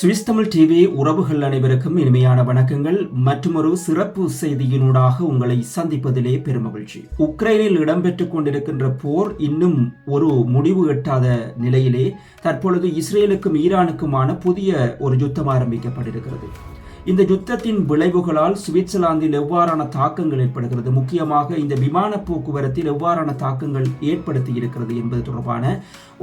Swiss Tamil TV உறவுகள் அனைவருக்கும் இனிமையான வணக்கங்கள். மற்றொரு சிறப்பு செய்தியினூடாக உங்களை சந்திப்பதிலே பெருமகிழ்ச்சி. உக்ரைனில் இடம்பெற்றுக் கொண்டிருக்கின்ற போர் இன்னும் ஒரு முடிவு எட்டாத நிலையிலே தற்பொழுது இஸ்ரேலுக்கும் ஈரானுக்குமான புதிய ஒரு யுத்தம் ஆரம்பிக்கப்பட்டிருக்கிறது. இந்த யுத்தத்தின் விளைவுகளால் சுவிட்சர்லாந்தில் எவ்வாறான தாக்கங்கள் ஏற்படுகிறது? முக்கியமாக இந்த விமான போக்குவரத்தில் எவ்வாறான தாக்கங்கள் ஏற்படுத்தி இருக்கிறது என்பது தொடர்பான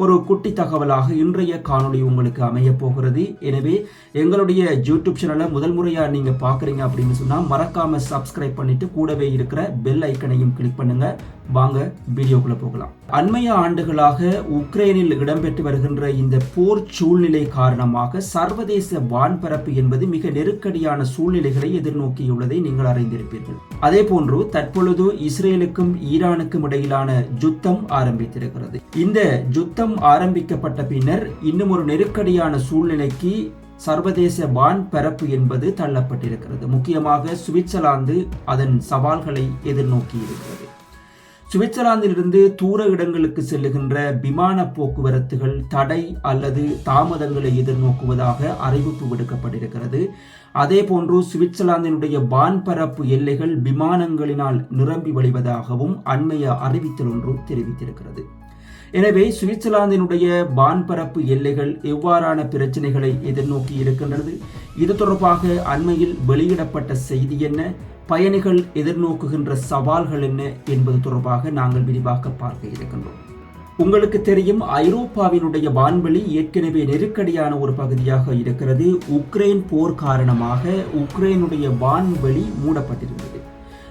ஒரு குட்டி தகவலாக இன்றைய காணொளி உங்களுக்கு அமைய போகிறது. எனவே எங்களுடைய யூடியூப் சேனலை முதல் முறையாக நீங்கள் பார்க்குறீங்க அப்படின்னு சொன்னால் மறக்காம சப்ஸ்கிரைப் பண்ணிட்டு கூடவே இருக்கிற பெல் ஐக்கனையும் கிளிக் பண்ணுங்க. வாங்க வீடியோக்குள்ள போகலாம். அண்மைய ஆண்டுகளாக உக்ரைனில் இடம்பெற்று வருகின்ற இந்த போர் சூழ்நிலை காரணமாக சர்வதேச வான்பரப்பு என்பது மிக நெருக்கடியான சூழ்நிலைகளை எதிர்நோக்கியுள்ளதை நீங்கள் அறிந்திருப்பீர்கள். அதே போன்று தற்பொழுது இஸ்ரேலுக்கும் ஈரானுக்கும் இடையிலான யுத்தம் ஆரம்பித்திருக்கிறது. இந்த யுத்தம் ஆரம்பிக்கப்பட்ட பின்னர் இன்னும் ஒரு நெருக்கடியான சூழ்நிலைக்கு சர்வதேச வான்பரப்பு என்பது தள்ளப்பட்டிருக்கிறது. முக்கியமாக சுவிட்சர்லாந்து அதன் சவால்களை எதிர்நோக்கி இருக்கிறது சுவிட்சர்லாந்திலிருந்து தூர இடங்களுக்கு செல்லுகின்ற விமான போக்குவரத்துகள் தடை அல்லது தாமதங்களை எதிர்நோக்குவதாக அறிவிப்பு விடுக்கப்பட்டிருக்கிறது. அதே போன்று சுவிட்சர்லாந்தினுடைய வான்பரப்பு எல்லைகள் விமானங்களினால் நிரம்பி வழிவதாகவும் அண்மைய அறிவித்தல் ஒன்று தெரிவித்திருக்கிறது. எனவே சுவிட்சர்லாந்தினுடைய வான்பரப்பு எல்லைகள் எவ்வாறான பிரச்சனைகளை எதிர்நோக்கி இருக்கின்றது? இது தொடர்பாக அண்மையில் வெளியிடப்பட்ட செய்தி என்ன? பயணிகள் எதிர்நோக்குகின்ற சவால்கள் என்ன என்பது தொடர்பாக நாங்கள் விரிவாக பார்க்க இருக்கின்றோம். உங்களுக்கு தெரியும் ஐரோப்பாவினுடைய வான்வெளி ஏற்கனவே நெருக்கடியான ஒரு பகுதியாக இருக்கிறது. உக்ரைன் போர் காரணமாக உக்ரைனுடைய வான்வெளி மூடப்பட்டிருந்தது.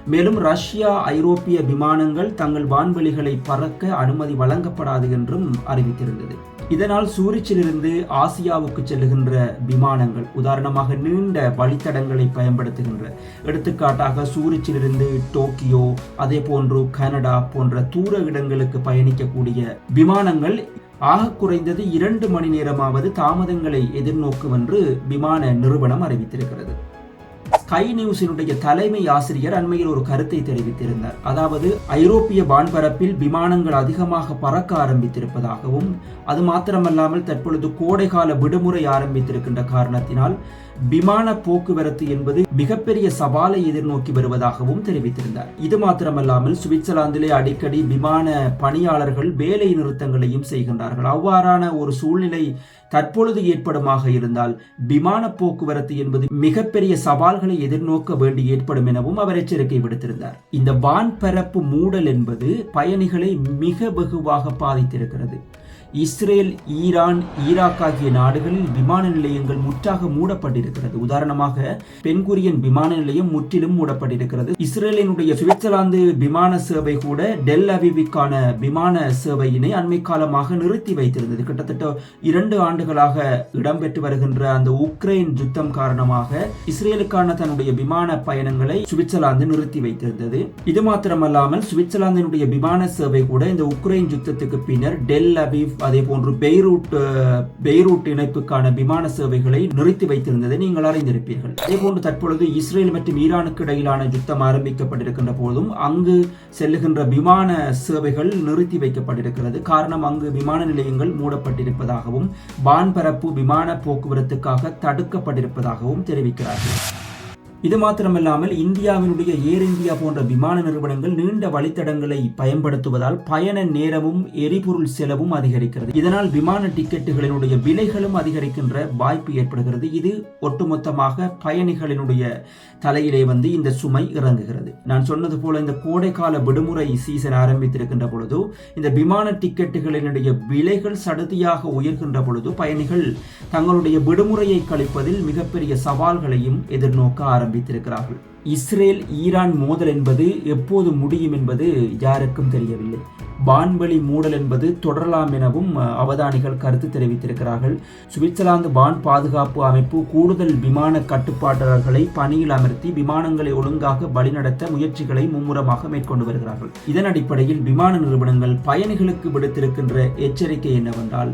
மேலும் ரஷ்யா ஐரோப்பிய விமானங்கள் தங்கள் வான்வெளிகளை பறக்க அனுமதி வழங்கப்படாது என்றும் அறிவித்திருந்தது. இதனால் சூரிச்சிலிருந்து ஆசியாவுக்கு செல்லுகின்ற விமானங்கள் உதாரணமாக நீண்ட வழித்தடங்களை பயன்படுத்துகின்ற எடுத்துக்காட்டாக சூரிச்சிலிருந்து டோக்கியோ அதே போன்று கனடா போன்ற தூர இடங்களுக்கு பயணிக்கக்கூடிய விமானங்கள் ஆக குறைந்தது இரண்டு மணி நேரமாவது தாமதங்களை எதிர்நோக்கும் என்று விமான நிறுவனம் அறிவித்திருக்கிறது. ஸ்கை நியூஸினுடைய தலைமை ஆசிரியர் அண்மையில் ஒரு கருத்தை தெரிவித்திருந்தார். அதாவது ஐரோப்பிய வான்பரப்பில் விமானங்கள் அதிகமாக பறக்க ஆரம்பித்திருப்பதாகவும் அது மாத்திரமல்லாமல் தற்பொழுது கோடைகால விடுமுறை ஆரம்பித்திருக்கின்ற காரணத்தினால் விமான போக்குவரத்து என்பது மிகப்பெரிய சவாலை எதிர்நோக்கி வருவதாகவும் தெரிவித்திருந்தார். இது மாத்திரமல்லாமல் சுவிட்சர்லாந்திலே அடிக்கடி விமான பணியாளர்கள் வேலை நிறுத்தங்களையும் செய்கின்றார்கள். அவ்வாறான ஒரு சூழ்நிலை தற்பொழுது ஏற்படுமாக இருந்தால் விமான போக்குவரத்து என்பது மிகப்பெரிய சவால்களை எதிர்நோக்க வேண்டி ஏற்படும் எனவும் அவர் எச்சரிக்கை விடுத்திருந்தார். இந்த வான்பரப்பு மூடல் என்பது பயணிகளை மிக வெகுவாக பாதித்திருக்கிறது. இஸ்ரேல் ஈரான் ஈராக் ஆகிய நாடுகளில் விமான நிலையங்கள் முற்றாக மூடப்பட்டிருக்கிறது. உதாரணமாக பென்குரியன் விமான நிலையம் முற்றிலும் மூடப்பட்டிருக்கிறது. இஸ்ரேலினுடைய சுவிட்சர்லாந்து விமான சேவை கூட டெல் அவிவிக்கான விமான சேவையினை அண்மை காலமாக நிறுத்தி வைத்திருந்தது. கிட்டத்தட்ட இரண்டு ஆண்டுகளாக இடம்பெற்று வருகின்ற அந்த உக்ரைன் யுத்தம் காரணமாக இஸ்ரேலுக்கான தன்னுடைய விமான பயணங்களை சுவிட்சர்லாந்து நிறுத்தி வைத்திருந்தது. இது மாத்திரமல்லாமல் சுவிட்சர்லாந்தினுடைய விமான சேவை கூட இந்த உக்ரைன் யுத்தத்துக்கு பின்னர் டெல் அபிவ் அதே போன்று பெய்ரூட் பெய்ரூட் இணைப்புக்கான விமான சேவைகளை நிறுத்தி வைத்திருந்ததை நீங்கள் அறிந்திருப்பீர்கள். அதே போன்று தற்பொழுது இஸ்ரேல் மற்றும் ஈரானுக்கு இடையிலான யுத்தம் ஆரம்பிக்கப்பட்டிருக்கின்ற போதும் அங்கு செல்லுகின்ற விமான சேவைகள் நிறுத்தி வைக்கப்பட்டிருக்கிறது. காரணம் அங்கு விமான நிலையங்கள் மூடப்பட்டிருப்பதாகவும் வான்பரப்பு விமான போக்குவரத்துக்காக தடுக்கப்பட்டிருப்பதாகவும் தெரிவிக்கிறார்கள். இது மாத்திரமில்லாமல் இந்தியாவினுடைய ஏர் இந்தியா போன்ற விமான நிறுவனங்கள் நீண்ட வழித்தடங்களை பயன்படுத்துவதால் பயண நேரமும் எரிபொருள் செலவும் அதிகரிக்கிறது. இதனால் விமான டிக்கெட்டுகளினுடைய விலைகளும் அதிகரிக்கின்ற வாய்ப்பு ஏற்படுகிறது. இது ஒட்டுமொத்தமாக பயணிகளினுடைய தலையிலே வந்து இந்த சுமை இறங்குகிறது. நான் சொன்னது போல இந்த கோடைக்கால விடுமுறை சீசன் ஆரம்பித்திருக்கின்ற பொழுது இந்த விமான டிக்கெட்டுகளினுடைய விலைகள் சடுதியாக உயர்கின்ற பொழுது பயணிகள் தங்களுடைய விடுமுறையை கழிப்பதில் மிகப்பெரிய சவால்களையும் எதிர்நோக்க ஆரம்பி ஆரம்பித்திருக்கிறார்கள் இஸ்ரேல் ஈரான் மோதல் என்பது எப்போது முடியும் என்பது யாருக்கும் தெரியவில்லை. வான்வெளி மூடல் என்பது தொடரலாம் எனவும் அவதானிகள் கருத்து தெரிவித்திருக்கிறார்கள். சுவிட்சர்லாந்து வான் பாதுகாப்பு அமைப்பு கூடுதல் விமான கட்டுப்பாட்டாளர்களை பணியில் அமர்த்தி விமானங்களை ஒழுங்காக வழிநடத்த முயற்சிகளை மும்முரமாக மேற்கொண்டு வருகிறார்கள். இதன் அடிப்படையில் விமான நிறுவனங்கள் பயணிகளுக்கு விடுத்திருக்கின்ற எச்சரிக்கை என்னவென்றால்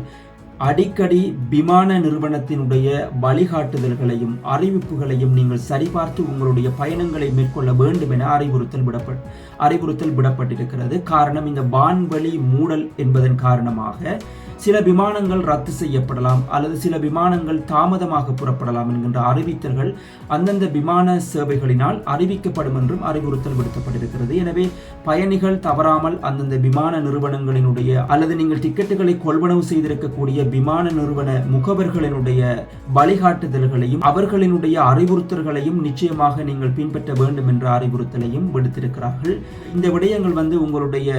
அடிக்கடி விமான நிறுவனத்தினுடைய வழிகாட்டுதல்களையும் அறிவிப்புகளையும் நீங்கள் சரிபார்த்து உங்களுடைய பயணங்களை மேற்கொள்ள வேண்டும் என அறிவுறுத்தல் விடப்பட் அறிவுறுத்தல் விடப்பட்டிருக்கிறது. காரணம் இந்த வான்வழி மூடல் என்பதன் காரணமாக சில விமானங்கள் ரத்து செய்யப்படலாம் அல்லது சில விமானங்கள் தாமதமாக புறப்படலாம் என்கின்ற அறிவித்தல்கள் அந்தந்த விமான சேவைகளினால் அறிவிக்கப்படும் என்றும் அறிவுறுத்தல் விடுக்கப்பட்டிருக்கிறது எனவே பயணிகள் தவறாமல் அந்தந்த விமான நிறுவனங்களினுடைய அல்லது நீங்கள் டிக்கெட்டுகளை கொள்வனவு செய்திருக்கக்கூடிய விமான நிறுவன முகவர்களினுடைய வழிகாட்டுதல்களையும் அவர்களினுடைய அறிவுறுத்தல்களையும் நிச்சயமாக நீங்கள் பின்பற்ற வேண்டும் என்ற அறிவுறுத்தலையும் விடுத்திருக்கிறார்கள். இந்த விடயங்கள் வந்து உங்களுடைய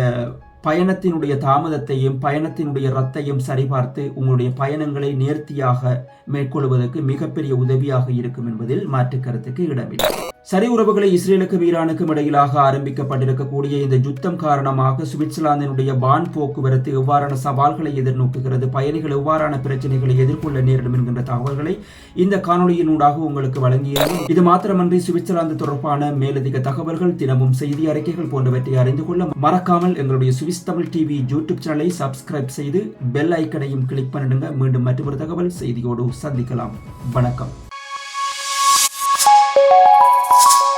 பயணத்தினுடைய தாமதத்தையும் பயணத்தினுடைய ரத்தையும் சரிபார்த்து உங்களுடைய பயணங்களை நேர்த்தியாக மேற்கொள்வதற்கு மிகப்பெரிய உதவியாக இருக்கும் என்பதில் மாற்று கருத்துக்கு இடமில்லை. சரி உறவுகளை இஸ்ரேலுக்கும் ஈரானுக்கும் இடையிலாக ஆரம்பிக்கப்பட்டிருக்கக்கூடிய இந்த யுத்தம் காரணமாக சுவிட்சர்லாந்தினுடைய வான் போக்குவரத்து எவ்வாறான சவால்களை எதிர்நோக்குகிறது பயணிகள் எவ்வாறான பிரச்சனைகளை எதிர்கொள்ள நேரிடும் என்கின்ற தகவல்களை இந்த காணொலியினூடாக உங்களுக்கு வழங்கியது இது மாத்திரமன்றி சுவிட்சர்லாந்து தொடர்பான மேலதிக தகவல்கள் தினமும் செய்தி அறிக்கைகள் போன்றவற்றை அறிந்து கொள்ள மறக்காமல் எங்களுடைய சுவிஸ் தமிழ் டிவி யூடியூப் சேனலை சப்ஸ்கிரைப் செய்து பெல் ஐக்கனையும் கிளிக் பண்ணிடுங்க. மீண்டும் மற்றொரு தகவல் செய்தியோடு சந்திக்கலாம். வணக்கம். you